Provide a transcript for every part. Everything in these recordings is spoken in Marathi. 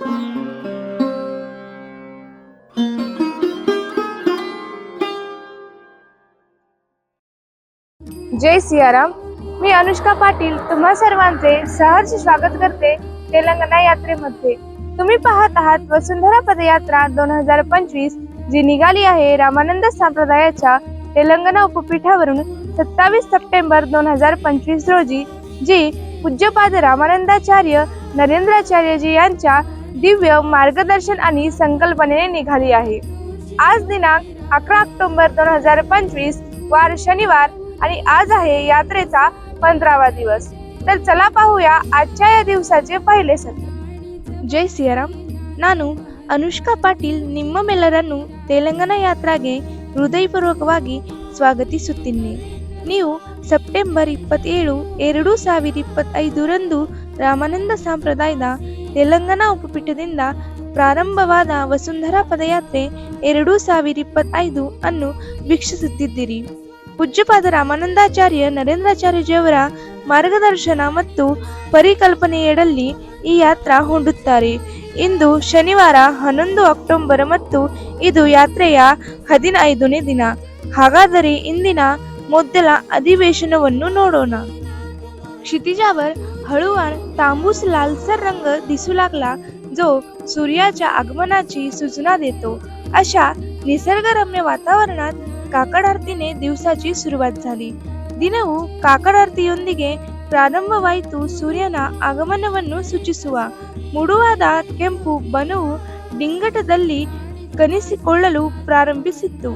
जय सियाराम मी अनुष्का पाटील तुम्हा सर्वांचे सहर्ष स्वागत करते तेलंगणा यात्रेमध्ये. तुम्ही पाहत आहात वसुंधरा पदयात्रा दोन हजार पंचवीस जी निघाली आहे रामानंद संप्रदायाच्या तेलंगणा उपपीठावरून सत्तावीस सप्टेंबर दोन हजार पंचवीस रोजी जी पूज्यपाद रामानंदाचार्य नरेंद्राचार्यजी यांच्या दिव्य मार्गदर्शन आणि संकल्पनेने निघाली आहे आज दिनांक अकरा ऑक्टोबर दोन हजार पंचवीस वार शनिवार आणि आज आहे यात्रेचा पंधरावा दिवस तर चला पाहूया आजच्या या दिवसाचे पहिले सत्र ಜೈ ಸಿಯರಾಮ್ ನಾನು ಅನುಷ್ಕಾ ಪಾಟೀಲ್ ನಿಮ್ಮ ಮೆಲ್ಲರನ್ನು ತೆಲಂಗಾಣ ಯಾತ್ರಾಗೆ ಹೃದಯಪೂರ್ವಕವಾಗಿ ಸ್ವಾಗತಿಸುತ್ತೇನೆ ನೀವು ಸೆಪ್ಟೆಂಬರ್ ಇಪ್ಪತ್ತೇಳು ಎರಡು ಸಾವಿರದ ಇಪ್ಪತ್ತೈದರಂದು ರಾಮಾನಂದ ಸಂಪ್ರದಾಯದ ತೆಲಂಗಾಣ ಉಪಪೀಠದಿಂದ ಪ್ರಾರಂಭವಾದ ವಸುಂಧರಾ ಪದಯಾತ್ರೆ ಎರಡು ಸಾವಿರ ಇಪ್ಪತ್ತೈದು ಅನ್ನು ವೀಕ್ಷಿಸುತ್ತಿದ್ದೀರಿ. ಪೂಜ್ಯಪಾದ ರಾಮಾನಂದಾಚಾರ್ಯ ನರೇಂದ್ರಾಚಾರ್ಯಜಿಯವರ ಮಾರ್ಗದರ್ಶನ ಮತ್ತು ಪರಿಕಲ್ಪನೆಯಡಲ್ಲಿ ಈ ಯಾತ್ರಾ ಹೊಂಡುತ್ತಾರೆ ಇಂದು ಶನಿವಾರ ಹನ್ನೊಂದು ಅಕ್ಟೋಬರ್ ಮತ್ತು ಇದು ಯಾತ್ರೆಯ ಹದಿನೈದನೇ ದಿನ. ಹಾಗಾದರೆ ಇಂದಿನ ಮೊದಲ ಅಧಿವೇಶನವನ್ನು ನೋಡೋಣ. ಕ್ಷಿತಿಜಾವರ್ हळूवार तांबूस लालसर रंग दिसू लागला जो सूर्याच्या आगमनाची सूचना देतो. अशा निसर्गरम्य वातावरणात काकड आरतीने दिवसाची सुरुवात झाली. ದಿನವು ಕಾಕಡಾರ್ತಿಯೊಂದಿಗೆ ಪ್ರಾರಂಭವಾಯಿತು ಸೂರ್ಯನ ಆಗಮನವನ್ನು ಸೂಚಿಸುವ ಮುಡುವಾದ ಕೆಂಪು ಬನುವು ಡಿಂಗಟದಲ್ಲಿ ಕನಿಸಿಕೊಳ್ಳಲು ಪ್ರಾರಂಭಿಸಿತ್ತು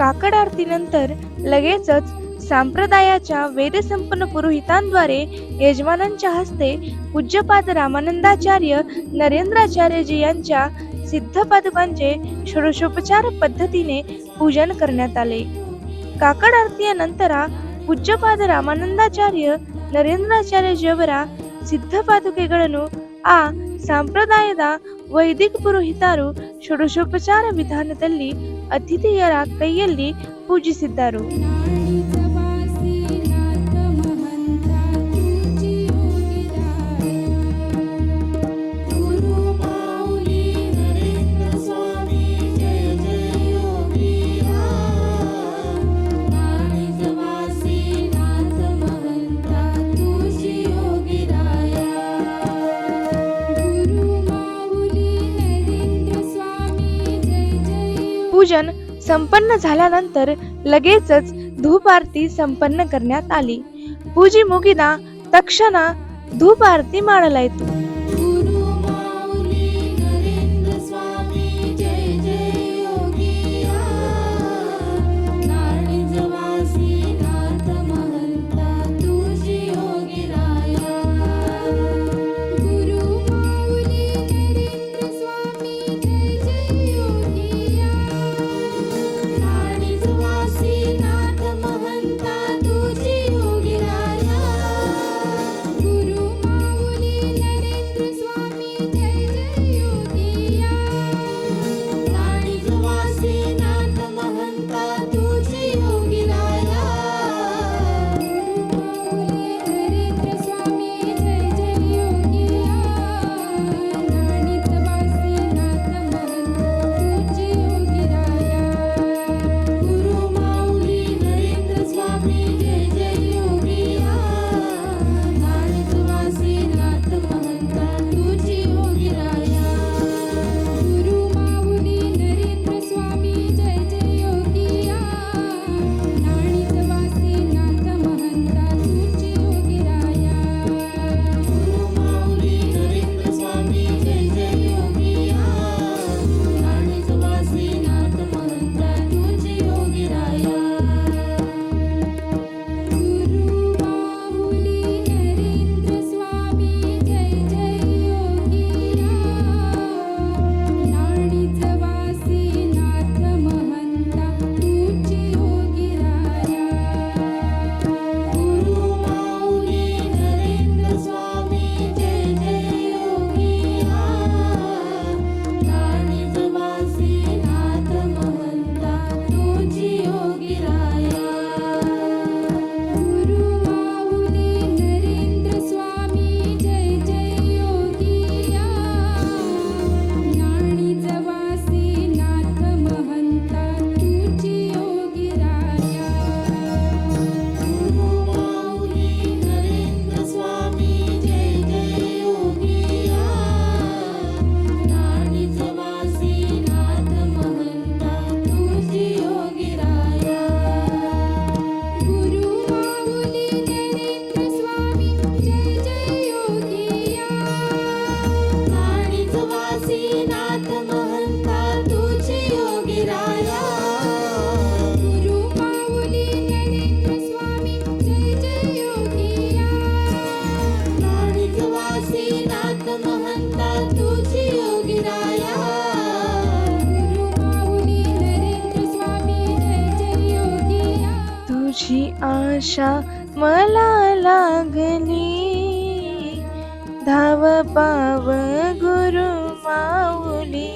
काकड आरतीनंतर लगेचच संप्रदायाच्या वेदसंपन्न पुरोहितांद्वारे यजमानांच्या हस्ते पूज्यपाद रामानंदाचार्य नरेंद्राचार्यजी यांच्या सिद्ध पादुकांचे षोडशोपचार पद्धतीने पूजन करण्यात आले ಕಾಕಡ ಆರತಿಯ ನಂತರ ಪೂಜ್ಯಪಾದ ರಾಮಾನಂದಾಚಾರ್ಯ ನರೇಂದ್ರಾಚಾರ್ಯಜಿಯವರ ಸಿದ್ಧ ಪಾದುಕೆಗಳನ್ನು ಆ ಸಂಪ್ರದಾಯದ ವೈದಿಕ ಪುರೋಹಿತರು ಷೋಡಶೋಪಚಾರ ವಿಧಾನದಲ್ಲಿ ಅತಿಥಿಯರ ಕೈಯಲ್ಲಿ ಪೂಜಿಸಿದ್ದರು संपन्न झाल्यानंतर लगेचच धूप आरती संपन्न करण्यात आली. पूजी मुगीना तक्षणा धूप आरती मांडला येतो नाव गुरु माऊली.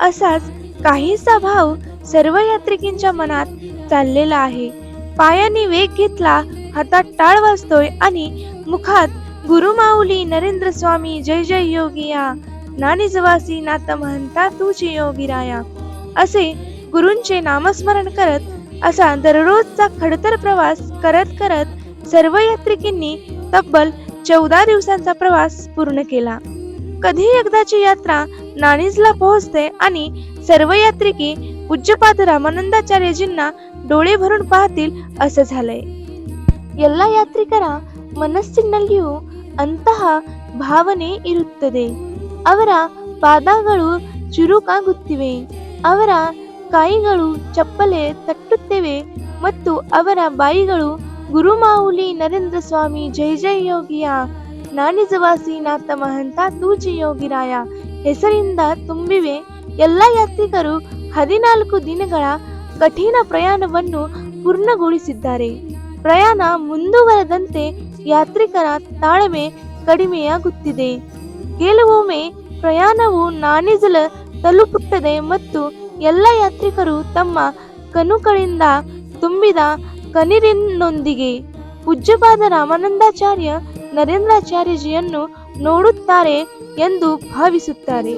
असाच काहीसा भाव सर्व यात्रिकींच्या मनात चाललेला आहे. पायाने वेग घेतला हातात टाळ वाजतोय आणि मुखात गुरु माऊली नरेंद्र स्वामी जय जय योगिया नानी जवासी नात म्हणता तुझी योगिराया असे गुरूंचे नामस्मरण करत असा दररोजचा खडतर प्रवास करत करत सर्व यात्रिकींनी तब्बल चौदा दिवसांचा प्रवास पूर्ण केला कधी एकदाची यात्रा नाणीजला पोहोचते आणि सर्व यात्रिकी पूज्यपाद रामानंदाचार्यजींना डोळे भरून पाहतील असं झालंय ಎಲ್ಲ ಯಾತ್ರಿಕರ ಮನಸ್ಸಿನಲ್ಲಿಯೂ ಅಂತಹ ಭಾವನೆ ಇರುತ್ತದೆ ಅವರ ಪಾದಗಳು ಚುರುಕಾಗುತ್ತಿವೆ ಅವರ ಕೈಗಳು ಚಪ್ಪಲೆ ತಟ್ಟುತ್ತಿವೆ ಮತ್ತು ಅವರ ಬಾಯಿಗಳು ಗುರುಮಾವುಲಿ ನರೇಂದ್ರ ಸ್ವಾಮಿ, ಜೈ ಜೈ ಯೋಗಿಯ, ನಾನಿಜವಾಸಿ ನಾಥ ಮಹಂತ ತೂಜಿ ಯೋಗಿರಾಯ ಹೆಸರಿಂದ ತುಂಬಿವೆ ಎಲ್ಲ ಯಾತ್ರಿಕರು ಹದಿನಾಲ್ಕು ದಿನಗಳ ಕಠಿಣ ಪ್ರಯಾಣವನ್ನು ಪೂರ್ಣಗೊಳಿಸಿದ್ದಾರೆ. ಪ್ರಯಾಣ ಮುಂದುವರೆದಂತೆ ಯಾತ್ರಿಕರ ತಾಳ್ಮೆ ಕಡಿಮೆಯಾಗುತ್ತಿದೆ. ಕೆಲವೊಮ್ಮೆ ಪ್ರಯಾಣವು ನಾನಿಜಲ ತಲುಪುತ್ತದೆ ಮತ್ತು ಎಲ್ಲ ಯಾತ್ರಿಕರು ತಮ್ಮ ಕನುಗಳಿಂದ ತುಂಬಿದ ಕಣ್ಣೀರಿನೊಂದಿಗೆ ಪೂಜ್ಯಪಾದ ರಾಮಾನಂದಾಚಾರ್ಯ ನರೇಂದ್ರಾಚಾರ್ಯಜಿಯನ್ನು ನೋಡುತ್ತಾರೆ ಎಂದು ಭಾವಿಸುತ್ತಾರೆ.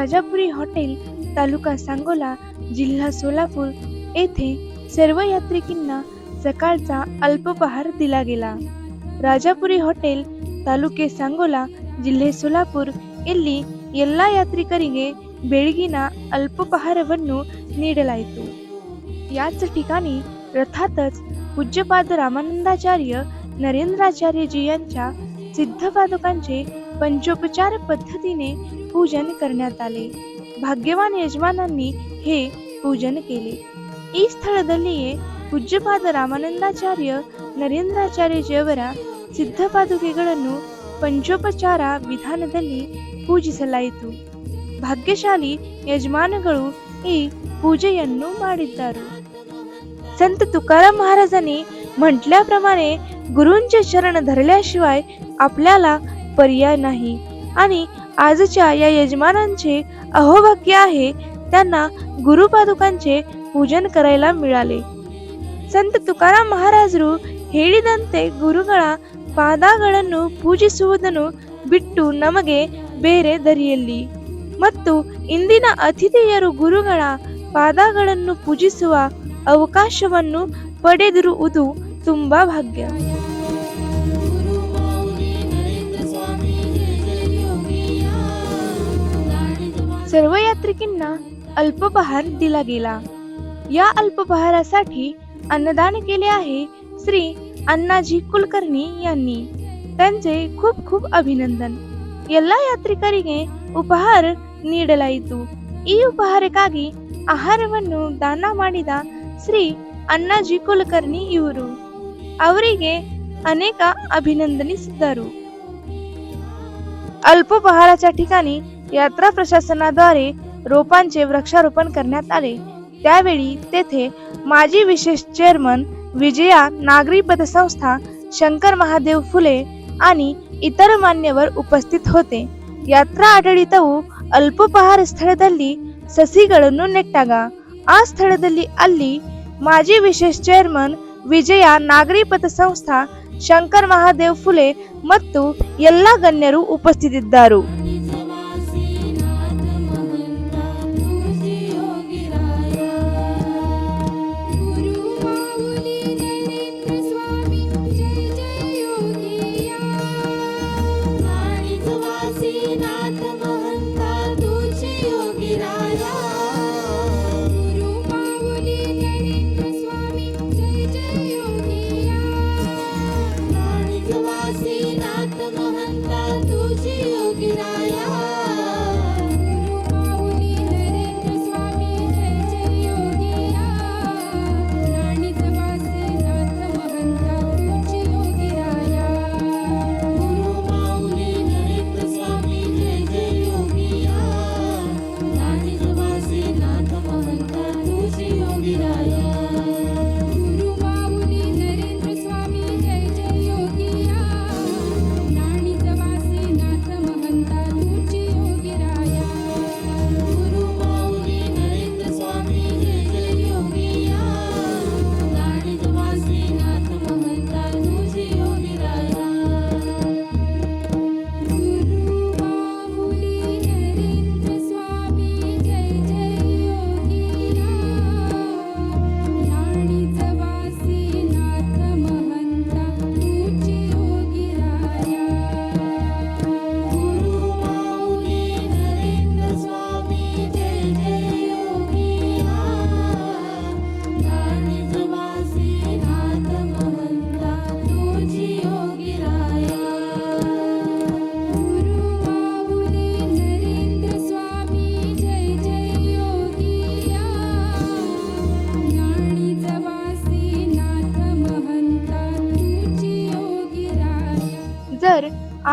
राजापुरी हॉटेल तालुका सांगोला जिल्हा सोलापूर येथे सर्व यात्रिकींना सकाळचा अल्पपहार दिला गेला ರಾಜಾಪುರಿ ಹೋಟೆಲ್ ತಾಲೂಕೆ ಸಂಗೋಲ ಜಿಲ್ಲೆ ಸೋಲಾಪುರ್ ಇಲ್ಲಿ ಎಲ್ಲ ಯಾತ್ರಿಕರಿಗೆ ಬೆಳಗಿನ ಅಲ್ಪೋಪಹಾರವನ್ನು ನೀಡಲಾಯಿತು याच ठिकाणी रथातच पूज्यपाद रामानंदाचार्य नरेंद्राचार्यजी यांच्या सिद्ध पादुकांचे पंचोपचार पद्धतीने पूजन करण्यात आले. भाग्यवान यजमानांनी हे पूजन केले. ई स्थळदल्लीये पूज्यपाद रामानंदाचार्य नरेंद्राचार्य जेवरा ನರೇಂದ್ರಾಚಾರ್ಯ ಜಿಯವರ ಸಿದ್ಧಪಾದುಕೆಗಳನ್ನು ಪಂಚೋಪಚಾರ ವಿಧಾನದಲ್ಲಿ भाग्यशाली यजमान ಯಜಮಾನಗಳು ಈ ಪೂಜೆಯನ್ನು ಮಾಡಿದ್ದರು. संत तुकाराम महाराजांनी म्हटल्याप्रमाणे गुरूंचे शरण धरल्याशिवाय आपल्याला पर्याय नाही आणि आजच्या या यजमानांचे अहोभाग्य आहे त्यांना ಗುರುಪಾದುಕಾಂಚೆ ಪೂಜನ್ ಕರೈಲ ಮಿಳಾಲೆ ಸಂತ ತುಕಾರಾಮ್ ಮಹಾರಾಜರು ಹೇಳಿದಂತೆ ಗುರುಗಳ ಪಾದಗಳನ್ನು ಪೂಜಿಸುವುದನ್ನು ಬಿಟ್ಟು ನಮಗೆ ಬೇರೆ ದರಿಯಲ್ಲಿ ಮತ್ತು ಇಂದಿನ ಅತಿಥಿಯರು ಗುರುಗಳ ಪಾದಗಳನ್ನು ಪೂಜಿಸುವ ಅವಕಾಶವನ್ನು ಪಡೆದಿರುವುದು ತುಂಬಾ ಭಾಗ್ಯ सर्व यात्रिकींना अल्पपहार दिला गेला या अल्पपहारासाठी अन्नदान केले आहे श्री अण्णाजी कुलकर्णी यांनी त्यांचे खूप खूप ಅಭಿನಂದನ್ ಎಲ್ಲ ಯಾತ್ರಿಕರಿಗೆ ಉಪಹಾರ ನೀಡಲಾಯಿತು ಈ ಉಪಹಾರಕ್ಕಾಗಿ ಆಹಾರವನ್ನು ದಾನ ಮಾಡಿದ ಶ್ರೀ ಅಣ್ಣಾಜಿ ಕುಲಕರ್ಣಿ ಇವರು ಅವರಿಗೆ ಅನೇಕ ಅಭಿನಂದನಿಸಿದರು अल्पपहाराच्या ठिकाणी यात्रा प्रशासनाद्वारे रोपांचे वृक्षारोपण करण्यात आले त्यावेळी तेथे माजी विशेष चेअरमन विजया नागरी पतसंस्था शंकर महादेव फुले आणि ಇತರ ಮಾನ್ಯವರು ಉಪಸ್ಥಿತ ಹೋತೆ ಯಾತ್ರಾ ಆಡಳಿತವು ಅಲ್ಪೋಪಹಾರ ಸ್ಥಳದಲ್ಲಿ ಸಸಿಗಳನ್ನು ನೆಟ್ಟಾಗ ಆ ಸ್ಥಳದಲ್ಲಿ ಅಲ್ಲಿ ಮಾಜಿ ವಿಶೇಷ ಚೇರ್ಮನ್ ವಿಜಯ ನಾಗರಿ ಪಥಸಂಸ್ಥಾ ಶಂಕರ್ ಮಹಾದೇವ್ ಫುಲೆ ಮತ್ತು ಎಲ್ಲ ಗಣ್ಯರು ಉಪಸ್ಥಿತಿದ್ದರು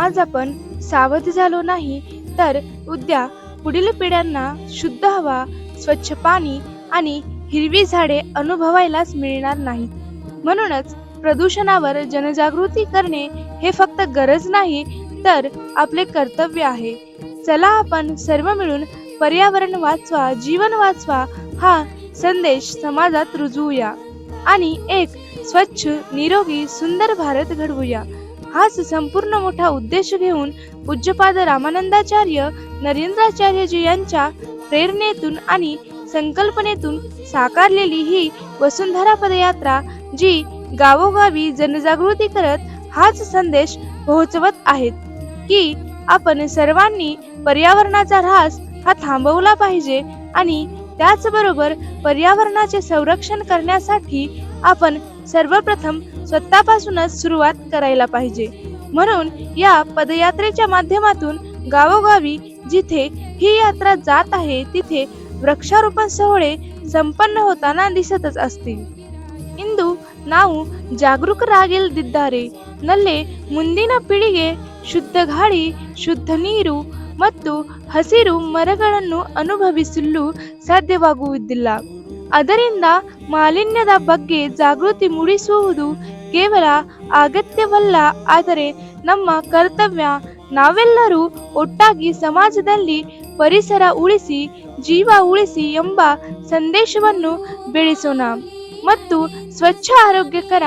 आज आपण सावध झालो नाही तर उद्या पुढील पिढ्यांना शुद्ध हवा स्वच्छ पाणी आणि हिरवी झाडे अनुभवायलाच मिळणार नाहीत. म्हणूनच प्रदूषणावर जनजागृती करणे हे फक्त गरज नाही तर आपले कर्तव्य आहे. चला आपण सर्व मिळून पर्यावरण वाचवा जीवन वाचवा हा संदेश समाजात रुजवूया. आणि एक स्वच्छ निरोगी सुंदर भारत घडवूया. हाच संपूर्ण मोठा उद्देश घेऊन पूज्यपाद रामानंदाचार्य नरेंद्राचार्यजी यांच्या प्रेरणेतून आणि संकल्पनेतून साकारलेली ही वसुंधरा पदयात्रा जी गावोगावी जनजागृती करत हाच संदेश पोहोचवत आहेत की आपण सर्वांनी पर्यावरणाचा ऱ्हास हा थांबवला पाहिजे आणि त्याचबरोबर पर्यावरणाचे संरक्षण करण्यासाठी आपण सर्वप्रथम स्वतःपासूनच सुरुवात करायला पाहिजे म्हणून या पदयात्रेच्या माध्यमातून गावोगावी जिथे ही यात्रा जात आहे तिथे वृक्षारोपण सोहळे संपन्न होताना दिसतच असतील ಇಂದು ನಾವು ಜಾಗರೂಕರಾಗಿಲ್ಲದಿದ್ದರೆ ನಲ್ಲೆ ಮುಂದಿನ ಪೀಳಿಗೆ ಶುದ್ಧ ಗಾಳಿ ಶುದ್ಧ ನೀರು ಮತ್ತು ಹಸಿರು ಮರಗಳನ್ನು ಅನುಭವಿಸಲು ಸಾಧ್ಯವಾಗುವುದಿಲ್ಲ ಅದರಿಂದ ಮಾಲಿನ್ಯದ ಬಗ್ಗೆ ಜಾಗೃತಿ ಮೂಡಿಸುವುದು ಕೇವಲ ಅಗತ್ಯವಲ್ಲ, ಆದರೆ ನಮ್ಮ ಕರ್ತವ್ಯ ನಾವೆಲ್ಲರೂ ಒಟ್ಟಾಗಿ ಸಮಾಜದಲ್ಲಿ ಪರಿಸರ ಉಳಿಸಿ, ಜೀವ ಉಳಿಸಿ ಎಂಬ ಸಂದೇಶವನ್ನು ಬೆಳೆಸೋಣ ಮತ್ತು ಸ್ವಚ್ಛ, ಆರೋಗ್ಯಕರ,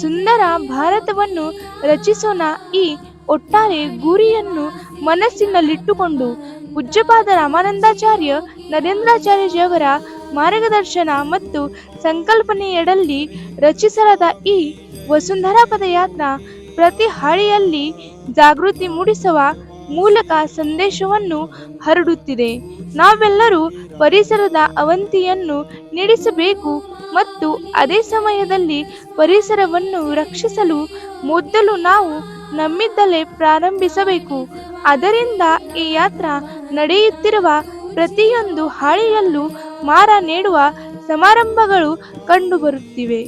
ಸುಂದರ ಭಾರತವನ್ನು ರಚಿಸೋಣ ಈ ಒಟ್ಟಾರೆ ಗುರಿಯನ್ನು ಮನಸ್ಸಿನಲ್ಲಿಟ್ಟುಕೊಂಡು ಪೂಜ್ಯಪಾದ ರಾಮಾನಂದಾಚಾರ್ಯ ನರೇಂದ್ರಾಚಾರ್ಯಜಿಯವರ ಮಾರ್ಗದರ್ಶನ ಮತ್ತು ಸಂಕಲ್ಪನೆಯಡಲ್ಲಿ ರಚಿಸಲಾದ ಈ ವಸುಂಧರಾ ಪದಯಾತ್ರ ಪ್ರತಿ ಹಳ್ಳಿಯಲ್ಲಿ ಜಾಗೃತಿ ಮೂಡಿಸುವ ಮೂಲಕ ಸಂದೇಶವನ್ನು ಹರಡುತ್ತಿದೆ. ನಾವೆಲ್ಲರೂ ಪರಿಸರದ ಅವಂತಿಯನ್ನು ನೀಡಿಸಬೇಕು ಮತ್ತು ಅದೇ ಸಮಯದಲ್ಲಿ ಪರಿಸರವನ್ನು ರಕ್ಷಿಸಲು ಮೊದಲು ನಾವು ನಮ್ಮಿದ್ದಲೇ ಪ್ರಾರಂಭಿಸಬೇಕು. ಅದರಿಂದ ಈ ಯಾತ್ರಾ ನಡೆಯುತ್ತಿರುವ ಪ್ರತಿಯೊಂದು ಹಾಳಿಯಲ್ಲೂ ಮಾರ ನೀಡುವ ಸಮಾರಂಭಗಳು ಕಂಡುಬರುತ್ತಿವೆ.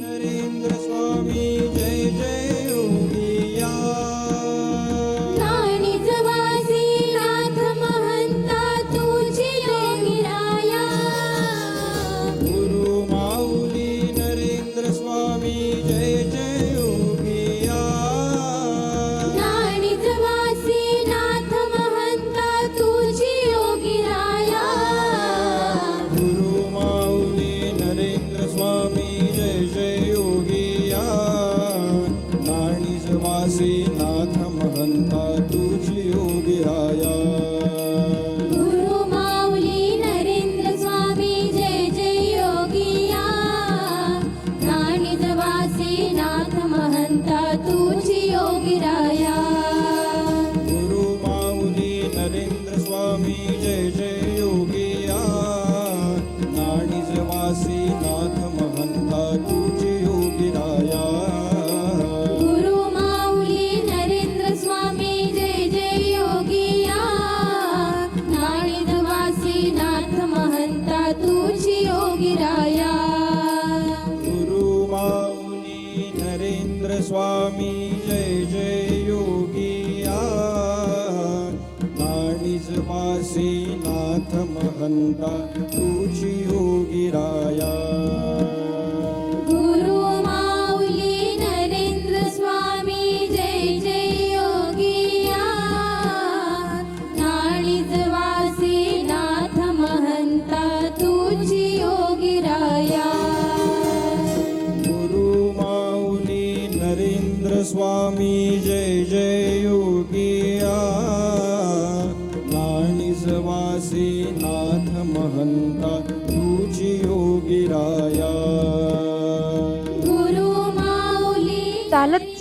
महंता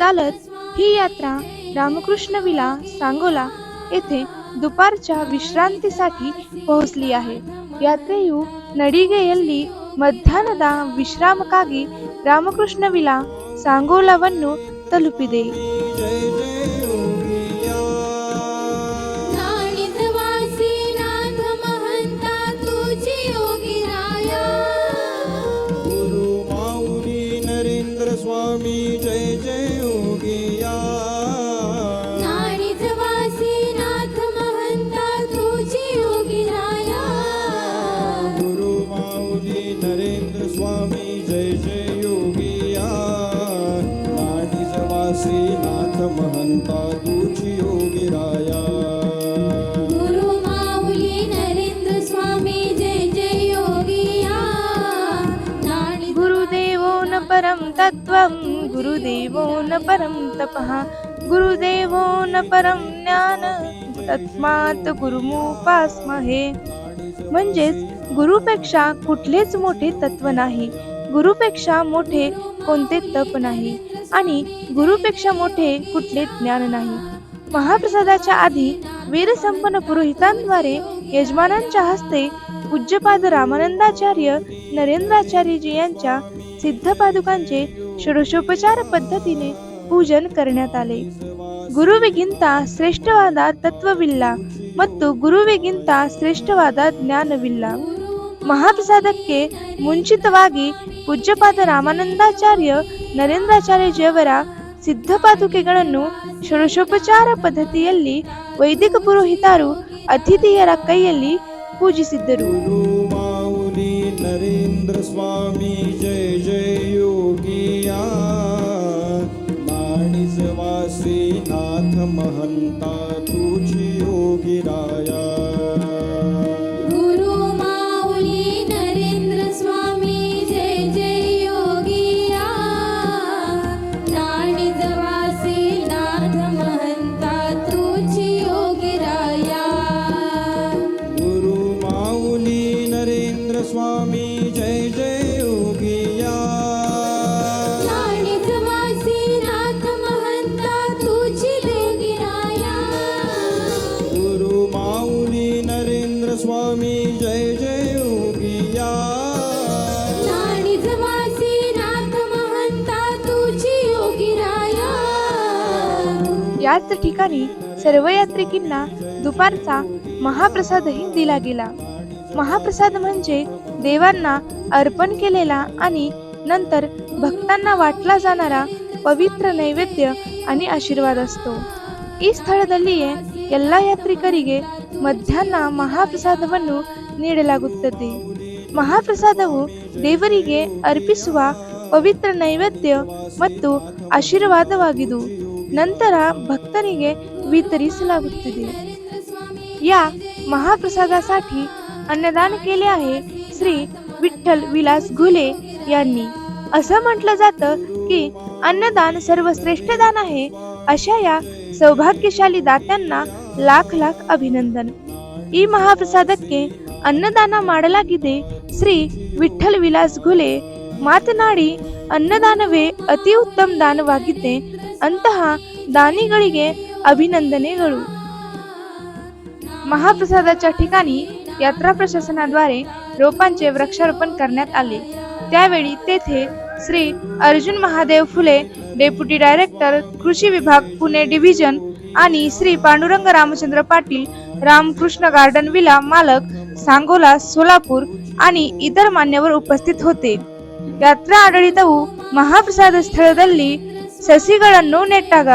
चालत ही यात्रा रामकृष्ण विला सांगोला येथे दुपारच्या विश्रांतीसाठी पोहोचली आहे. यात्रेयू नडीगे यल्ली मध्यानदा विश्रामकागी रामकृष्ण विला सांगोला वन्नू तलुपी दे महंता तुझी योगिराया गुरु माऊली नरेंद्र स्वामी जय जय योगिया नाणीज वासी नाथ महंता तुझी योगिराया गुरु माऊली नरेंद्र स्वामी जय जय योगिया नाणीज वासी नाथ महंता तुझी योगिराया गुरु माऊली नरेंद्र स्वामी जय जय योगिया नाणीज गुरुदेवो न परं तत्त्वं गुरुदेवो न परम तपः गुरुदेवो न परम ज्ञान। तस्मात गुरुमुपास्महे। म्हणजेच गुरुपेक्षा कुठलेच मोठे तत्व नाही गुरुपेक्षा मोठे कोणते तप नाही आणि गुरुपेक्षा मोठे कुठले ज्ञान नाही. महाप्रसादाच्या आधी वीरसंपन्न पुरोहितांद्वारे यजमानांच्या हस्ते पूज्यपाद रामानंदाचार्य नरेंद्राचार्यजी यांच्या सिद्ध पादुकांचे षोडशोपचार पद्धतीने पूजन करण्यात आले ಗುರುವಿಗಿಂತ ಶ್ರೇಷ್ಠವಾದ ತತ್ವವಿಲ್ಲ ಮತ್ತು ಗುರುವಿಗಿಂತ ಶ್ರೇಷ್ಠವಾದ ಜ್ಞಾನವಿಲ್ಲ ಮಹಾಪ್ರಸಾದಕ್ಕೆ ಮುಂಚಿತವಾಗಿ ಪೂಜ್ಯಪಾದ ರಾಮಾನಂದಾಚಾರ್ಯ ನರೇಂದ್ರಾಚಾರ್ಯಜಿಯವರ ಸಿದ್ಧಪಾದುಕೆಗಳನ್ನು ಷೋಡಶೋಪಚಾರ ಪದ್ಧತಿಯಲ್ಲಿ ವೈದಿಕ ಪುರೋಹಿತರು ಅತಿಥಿಯರ ಕೈಯಲ್ಲಿ ಪೂಜಿಸಿದ್ದರು गुरु माऊली महंता तुझी योगिरा सर्व यात्रिकींना दुपारचा महाप्रसादही दिला गेला महाप्रसाद म्हणजे देवांना अर्पण केलेला आणि नंतर भक्तांना वाटला जाणारा ಪವಿತ್ರ ನೈವೇದ್ಯ आणि ಆಶೀರ್ವಾದ असतो ಈ ಸ್ಥಳದಲ್ಲಿಯೇ ಎಲ್ಲ ಯಾತ್ರಿಕರಿಗೆ ಮಧ್ಯಾಹ್ನ ಮಹಾಪ್ರಸಾದವನ್ನು ನೀಡಲಾಗುತ್ತದೆ ಮಹಾಪ್ರಸಾದವು ದೇವರಿಗೆ ಅರ್ಪಿಸುವ ಪವಿತ್ರ ನೈವೇದ್ಯ ಮತ್ತು ಆಶೀರ್ವಾದವಾಗಿದು ನಂತರ ಭಕ್ತರಿಗೆ ವಿತರಿಸಲಾಗುತ್ತದೆ या महाप्रसादासाठी अन्नदान केले आहे श्री विठ्ठल विलास घुले यांनी असं म्हटलं जातं की अन्नदान सर्वश्रेष्ठ दान आहे अशा या ಸೌಭಾಗ್ಯಶಾಲಿ ದಾತ್ಯನ್ನ ಲಾಖ್ ಲಾಖ್ ಅಭಿನಂದನ್ ಈ ಮಹಾಪ್ರಸಾದಕ್ಕೆ ಅನ್ನದಾನ ಮಾಡಲಾಗಿದೆ ಶ್ರೀ ವಿಠ್ಠಲ್ ವಿಲಾಸ್ ಘುಲೆ ಮಾತನಾಡಿ ಅನ್ನದಾನವೇ ಅತಿ ಉತ್ತಮ ದಾನವಾಗಿದೆ ಅಂತಹ ದಾನಿಗಳಿಗೆ ಅಭಿನಂದನೆಗಳು महाप्रसादाच्या ठिकाणी यात्रा प्रशासनाद्वारे रोपांचे वृक्षारोपण करण्यात आले त्यावेळी तेथे श्री अर्जुन महादेव फुले डेप्युटी डायरेक्टर कृषी विभाग पुणे डिव्हिजन आणि श्री पांडुरंग रामचंद्र पाटील रामकृष्ण गार्डन विला मालक सांगोला सोलापूर आणि इतर मान्यवर उपस्थित होते ಯಾತ್ರಾ ಆಡಳಿತವು ಮಹಾಪ್ರಸಾದ ಸ್ಥಳದಲ್ಲಿ ಸಸಿಗಳನ್ನು ನೆಟ್ಟಾಗ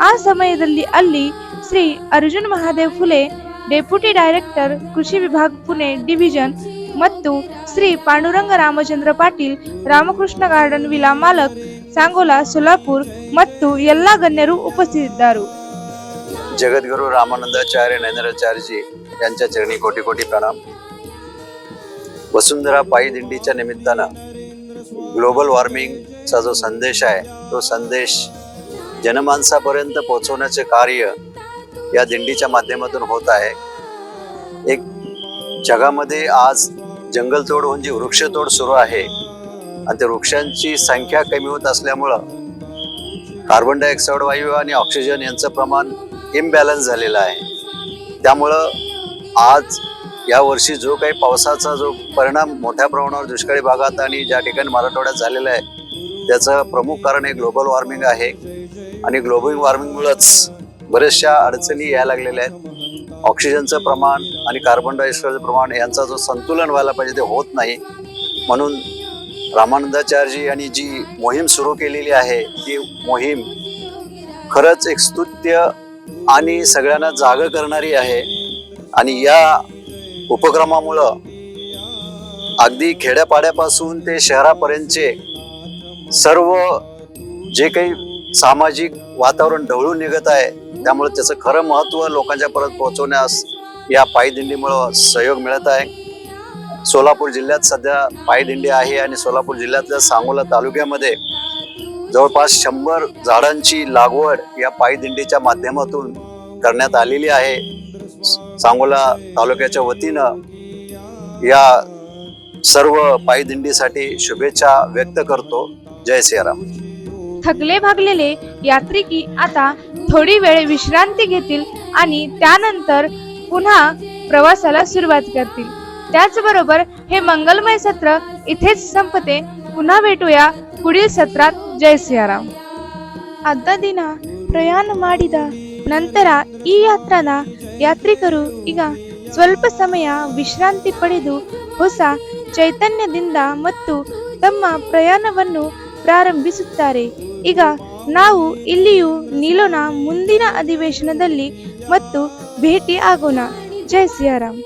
ಆ ಸಮಯದಲ್ಲಿ ಅಲ್ಲಿ ಶ್ರೀ ಅರ್ಜುನ್ ಮಹಾದೇವ್ ಫುಲೆ ಡೆಪ್ಯೂಟಿ ಡೈರೆಕ್ಟರ್ ಕೃಷಿ ವಿಭಾಗ ಪುಣೆ ಡಿವಿಷನ್ ಮತ್ತು ಶ್ರೀ ಪಾಂಡುರಂಗ ರಾಮಚಂದ್ರ ಪಾಟೀಲ್ ರಾಮಕೃಷ್ಣ ಗಾರ್ಡನ್ ವಿಲಾ ಮಾಲಕ್ सांगोला सोलापूर ಮತ್ತು ಎಲ್ಲ ಗಣ್ಯರು ಉಪಸ್ಥಿತರಿದ್ದರು जगद्गुरु रामानंदाचार्य नरेंद्राचार्यजी यांच्या चरणी कोटी कोटी प्रणाम वसुंधरा पायी दिंडीच्या निमित्तानं ग्लोबल वॉर्मिंगचा जो संदेश आहे तो संदेश जनमानसापर्यंत पोहोचवण्याचे कार्य या दिंडीच्या माध्यमातून होत आहे. एक जगामध्ये आज जंगलतोड म्हणजे वृक्षतोड सुरू आहे आणि त्या वृक्षांची संख्या कमी होत असल्यामुळं कार्बन डायऑक्साईड वायू आणि ऑक्सिजन यांचं प्रमाण इम्बॅलन्स झालेलं आहे. त्यामुळं आज या वर्षी जो काही पावसाचा जो परिणाम मोठ्या प्रमाणावर दुष्काळी भागात आणि ज्या ठिकाणी मराठवाड्यात झालेला आहे त्याचं प्रमुख कारण हे ग्लोबल वॉर्मिंग आहे. आणि ग्लोबल वॉर्मिंगमुळंच बऱ्याचशा अडचणी यायला लागलेल्या आहेत. ऑक्सिजनचं प्रमाण आणि कार्बन डायऑक्साईडचं प्रमाण यांचा जो संतुलन व्हायला पाहिजे ते होत नाही. म्हणून रामानंदाचार्यजी यांनी जी मोहीम सुरू केलेली आहे ती मोहीम खरंच एक स्तुत्य आणि सगळ्यांना जागं करणारी आहे. आणि या उपक्रमामुळं. अगदी खेड्यापाड्यापासून ते शहरापर्यंतचे सर्व जे काही सामाजिक वातावरण ढवळून निघत आहे त्यामुळे त्याचं खरं महत्त्व लोकांच्या परत पोहोचवण्यास या पायदिंडीमुळं सहयोग मिळत आहे. सोलापूर जिल्ह्यात सध्या पायदिंडी आहे आणि सोलापूर जिल्ह्यातल्या सांगोला तालुक्यामध्ये जवळपास शंभर झाडांची लागवड या पायदिंडीच्या माध्यमातून करण्यात आलेली आहे. सांगोला तालुक्याच्या वतीनं या सर्व पायदिंडीसाठी शुभेच्छा व्यक्त करतो जय सियाराम थकले भागलेले यात्रिकी आता थोडी वेळ विश्रांती घेतील आणि त्यानंतर पुन्हा प्रवासाला सुरुवात करतील त्याचबरोबर हे मंगलमय सत्र इथेच संपते पुन्हा भेटूया पुढील सत्रात जय सियाराम ಅದ್ದ ದಿನ ಪ್ರಯಾಣ ಮಾಡಿದ ನಂತರ ಈ ಯಾತ್ರಾದ ಯಾತ್ರಿಕರು ಈಗ ಸ್ವಲ್ಪ ಸಮಯ ವಿಶ್ರಾಂತಿ ಪಡೆದು ಹೊಸ ಚೈತನ್ಯದಿಂದ ಮತ್ತು ತಮ್ಮ ಪ್ರಯಾಣವನ್ನು ಪ್ರಾರಂಭಿಸುತ್ತಾರೆ. ಈಗ ನಾವು ಇಲ್ಲಿಯೂ ನಿಲ್ಲೋಣ, ಮುಂದಿನ ಅಧಿವೇಶನದಲ್ಲಿ ಮತ್ತು ಭೇಟಿ ಆಗೋಣ. ಜೈ ಸಿಯಾರಾಮ್